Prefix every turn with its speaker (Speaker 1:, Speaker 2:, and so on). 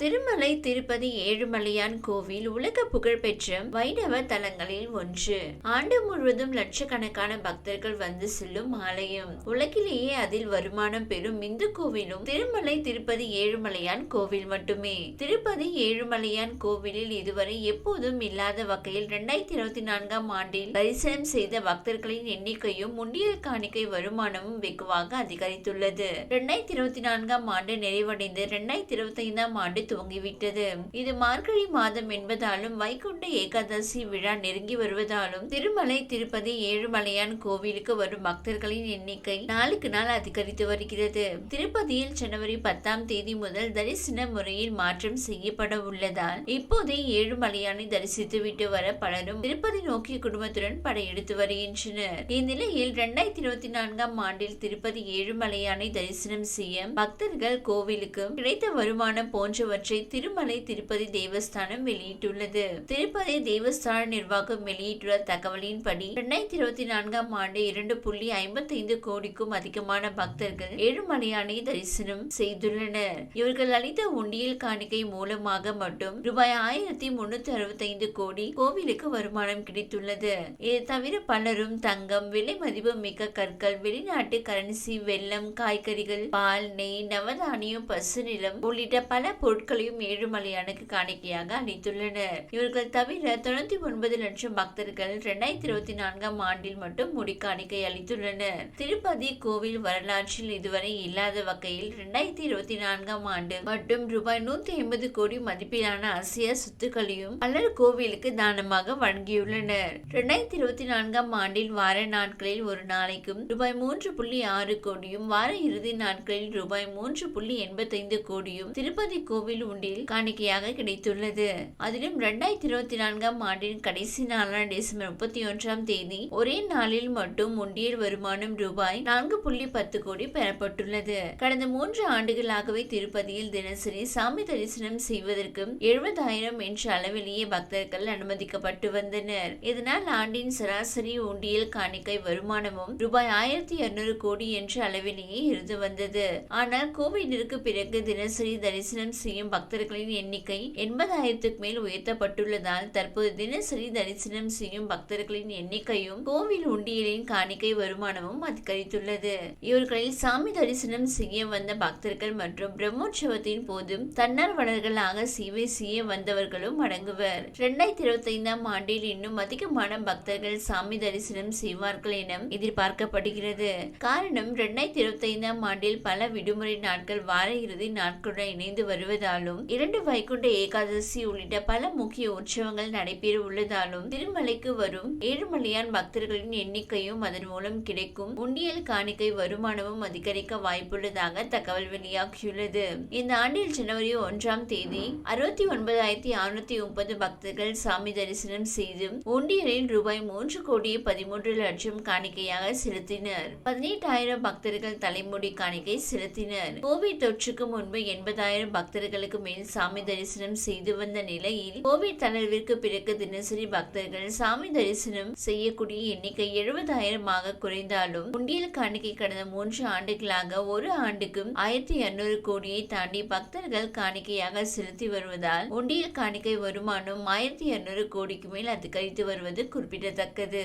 Speaker 1: திருமலை திருப்பதி ஏழுமலையான் கோவில் உலக புகழ்பெற்ற வைணவ தலங்களில் ஒன்று. ஆண்டு முழுவதும் லட்சக்கணக்கான பக்தர்கள் வந்து செல்லும் ஆலயம். உலகிலேயே அதில் வருமானம் பெறும் இந்து கோவிலும் திருமலை திருப்பதி ஏழுமலையான் கோவில் மட்டுமே. திருப்பதி ஏழுமலையான் கோவிலில் இதுவரை எப்போதும் இல்லாத வகையில் இரண்டாயிரத்தி இருபத்தி நான்காம் ஆண்டில் தரிசனம் செய்த பக்தர்களின் எண்ணிக்கையும் முண்டியல் காணிக்கை வருமானமும் வெகுவாக அதிகரித்துள்ளது. இரண்டாயிரத்தி இருபத்தி நான்காம் ஆண்டு நிறைவடைந்து இரண்டாயிரத்தி இருபத்தி ஐந்தாம் ஆண்டு துவங்கிவிட்டது இது மார்கழி மாதம் என்பதாலும் வைகுண்ட ஏகாதசி விழா நெருங்கி வருவதாலும் திருமலை திருப்பதி ஏழுமலையான் கோவிலுக்கு வரும் பக்தர்களின் எண்ணிக்கை நாளுக்கு நாள் அதிகரித்து வருகிறது. திருப்பதியில் ஜனவரி பத்தாம் தேதி முதல் தரிசன முறையில் மாற்றம் செய்யப்பட உள்ளதால் இப்போதே ஏழுமலையானை தரிசித்துவிட்டு வர பலரும் திருப்பதி நோக்கி குடும்பத்துடன் படையெடுத்து வருகின்றனர். இந்நிலையில் இரண்டாயிரத்தி இருபத்தி நான்காம் ஆண்டில் திருப்பதி ஏழுமலையானை தரிசனம் செய்ய பக்தர்கள் கோவிலுக்கு கிடைத்த வருமானம் போன்றவற்றை திருமலை திருப்பதி தேவஸ்தானம் வெளியிட்டுள்ளது. திருப்பதி தேவஸ்தான நிர்வாகம் வெளியிட்டுள்ள தகவலின்படி இரண்டாயிரத்தி இருபத்தி நான்காம் ஆண்டு இரண்டு புள்ளி ஐம்பத்தைந்து கோடிக்கும் அதிகமான பக்தர்கள் ஏழுமலையானை தரிசனம் செய்துள்ளனர். இவர்கள் அளித்த உண்டியல் காணிக்கை மூலமாக மட்டும் ரூபாய் ஆயிரத்தி முன்னூத்தி அறுபத்தைந்து கோடி கோவிலுக்கு வருமானம் கிடைத்துள்ளது. இது தவிர பலரும் தங்கம் விலை மதிப்பு மிக்க கற்கள் வெளிநாட்டு கரன்சி வெள்ளம் காய்கறிகள் பால் நெய் நவதானியம் பசு நிலம் உள்ளிட்ட பல பொருட்களையும் ஏழுமலையானுக்கு காணிக்கையாக அளித்துள்ளனர் இவர்கள் தவிர தொண்ணூத்தி ஒன்பது லட்சம் பக்தர்கள் இரண்டாயிரத்தி இருபத்தி நான்காம் ஆண்டில் மட்டும் முடிக்காணிக்கை அளித்துள்ளனர். திருப்பதி கோவில் வரலாற்றில் இதுவரை இல்லாத வகையில் இரண்டாயிரத்தி இருபத்தி நான்காம் ஆண்டு மட்டும் ரூபாய் நூத்தி ஐம்பது கோடி மதிப்பிலான அசிய சொத்துக்களையும் பலர் கோவிலுக்கு தானமாக வழங்கியுள்ளனர். இரண்டாயிரத்தி இருபத்தி நான்காம் ஆண்டில் வார நாட்களில் ஒரு நாளைக்கும் ரூபாய் மூன்று புள்ளி ஆறு கோடியும் வார இறுதி நாட்களில் ரூபாய் மூன்று புள்ளி எண்பத்தைந்து கோடியும் திருப்பதி கோவில் உண்டில் காணிக்கையாக கிடைத்துள்ளது. அதிலும் இரண்டாயிரத்தி இருபத்தி நான்காம் ஆண்டின் கடைசி நாளான டிசம்பர் முப்பத்தி ஒன்றாம் தேதி ஒரே நாளில் மட்டும் உண்டியல் வருமானம் ரூபாய் நான்கு புள்ளி பத்து கோடி பெறப்பட்டுள்ளது. கடந்த மூன்று ஆண்டுகளாகவே திருப்பதியில் தினசரி சாமி தரிசனம் செய்வதற்கு எழுபதாயிரம் என்ற அளவிலேயே பக்தர்கள் அனுமதிக்கப்பட்டு வந்தனர். இதனால் ஆண்டின் சராசரி உண்டியல் காணிக்கை வருமானமும் ரூபாய் ஆயிரத்தி இருநூறு கோடி என்ற அளவிலேயே இருந்து வந்தது. ஆனால் கோவிலிற்கு பிறகு தினசரி தரிசனம் செய்யும் பக்தர்களின் எண்ணிக்கை எண்பதாயிரத்துக்கு மேல் உயர்த்தப்பட்டுள்ளதால் தற்போது தினசரி தரிசனம் செய்யும் பக்தர்களின் எண்ணிக்கையும் கோவில் உண்டியலின் காணிக்கை வருமானமும் அதிகரித்துள்ளது. இவர்களில் சாமி தரிசனம் செய்ய வந்த பக்தர்கள் மற்றும் பிரம்மோற்சவத்தின் போதும் தன்னார்வலர்களாக சேவை செய்ய வந்தவர்களும் அடங்குவர். இரண்டாயிரத்தி இருபத்தி ஐந்தாம் ஆண்டில் இன்னும் அதிகமான பக்தர்கள் சாமி தரிசனம் செய்வார்கள் என எதிர்பார்க்கப்படுகிறது. காரணம் இரண்டாயிரத்தி இருபத்தி ஐந்தாம் ஆண்டில் பல விடுமுறை நாட்கள் வார இறுதி நாட்களுடன் இணைந்து உள்ளதாலும் இரண்டு வைகுண்ட ஏகாதசி உள்ளிட்ட பல முக்கிய உற்சவங்கள் நடைபெற உள்ளதாலும் திருமலைக்கு வரும் ஏழுமலையான் பக்தர்களின் எண்ணிக்கையும் அதன் மூலம் கிடைக்கும். உண்டியல் காணிக்கை வருமானமும் அதிகரிக்க வாய்ப்புள்ளதாக தகவல் வெளியாகியுள்ளது. இந்த ஆண்டில் ஜனவரி ஒன்றாம் தேதி அறுபத்தி ஒன்பதாயிரத்தி அறுநூத்தி முப்பது பக்தர்கள் சாமி தரிசனம் செய்து உண்டியலில் ரூபாய் மூன்று கோடியே பதிமூன்று லட்சம் காணிக்கையாக செலுத்தினர். பதினெட்டாயிரம் பக்தர்கள் தலைமுடி காணிக்கை செலுத்தினர். கோவிட் தொற்றுக்கு முன்பு எண்பதாயிரம் பக்தர்கள் பக்தர்களுக்கு மேல் சாமி தரிசனம் செய்து வந்த நிலையில் கோவிட் தளர்விற்கு பிறகு தினசரி பக்தர்கள் சாமி தரிசனம் செய்யக்கூடிய எண்ணிக்கை எழுபதாயிரமாக குறைந்தாலும் உண்டியல் காணிக்கை கடந்த மூன்று ஆண்டுகளாக ஒரு ஆண்டுக்கும் ஆயிரத்தி இருநூறு கோடியை தாண்டி பக்தர்கள் காணிக்கையாக செலுத்தி வருவதால் உண்டியல் காணிக்கை வருமானம் ஆயிரத்தி இருநூறு கோடிக்கு மேல் அதிகரித்து வருவது குறிப்பிடத்தக்கது.